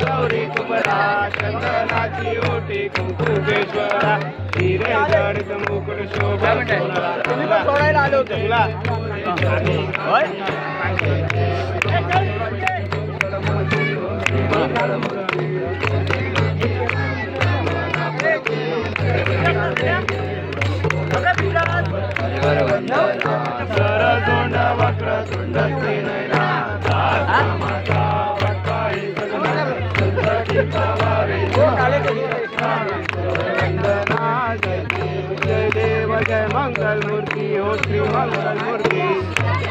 गौरी कुबरा चंदनाची ओटी कुंकुकेश्वरा हिरे जड मुकुट शोभा सोडायला आलो होतो. तुला सरझोंड वक्र तुंड जय देव जय मंगल मूर्ति हो श्री मंगल